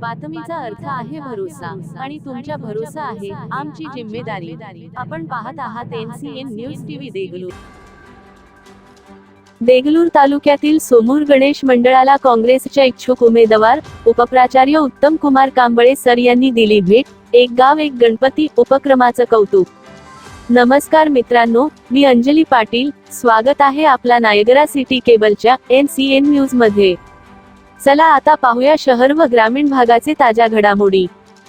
बातमीचा अर्थ आहे भरोसा आणि तुमच्या भरोसा आहे आमची जिम्मेदारी. आपण पाहत आहात NCN news TV Deglur. Deglur तालुक्यातील सोमूर गणेश मंडळाला काँग्रेसच्या इच्छुक उमेदवार उपप्राचार्य उत्तम कुमार कांबळे सर यांनी दिली भेट. एक गाव एक गणपती उपक्रमाचं कौतुक. नमस्कार मित्रांनो मी अंजली पाटील. स्वागत आहे आपला नायगरा सिटी केबलच्या एन सी एन न्यूजमध्ये चला आता पाहूया शहर व ग्रामीण भागाचे ताज्या घडामोडी.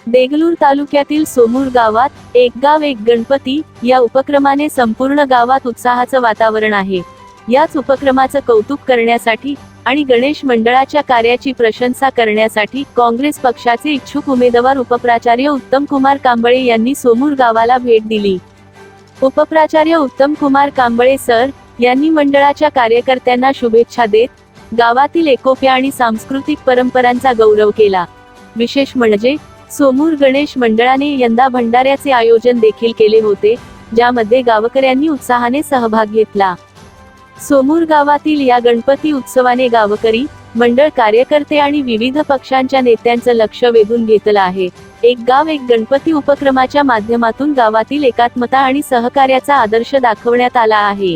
देगलूर तालुक्यातील सोमूर गावात एक गाव एक गणपती या उपक्रमाने संपूर्ण गावात उत्साहाचं वातावरण आहे. याच उपक्रमाचं कौतुक करण्यासाठी आणि गणेश मंडळाच्या कार्याची प्रशंसा करण्यासाठी काँग्रेस पक्षाचे इच्छुक उमेदवार उपप्राचार्य उत्तम कुमार कांबळे यांनी सोमूर गावाला भेट दिली. उपप्राचार्य उत्तम कुमार कांबळे सर यांनी मंडळाच्या कार्यकर्त्यांना शुभेच्छा देत गावातील एकोप्या आणि सांस्कृतिक परंपरांचा गौरव केला. विशेष म्हणजे सोमूर गणेश मंडळाने यंदा भंडाऱ्याचे आयोजन देखील केले होते ज्यामध्ये गावकऱ्यांनी उत्साहाने सहभाग घेतला. सोमूर गावातील या गणपती उत्सवाने गावकरी मंडळ कार्यकर्ते आणि विविध पक्षांच्या नेत्यांचं लक्ष वेधून घेतलं आहे. एक गाव एक गणपती उपक्रमाच्या माध्यमातून गावातील एकात्मता आणि सहकार्याचा आदर्श दाखवण्यात आला आहे.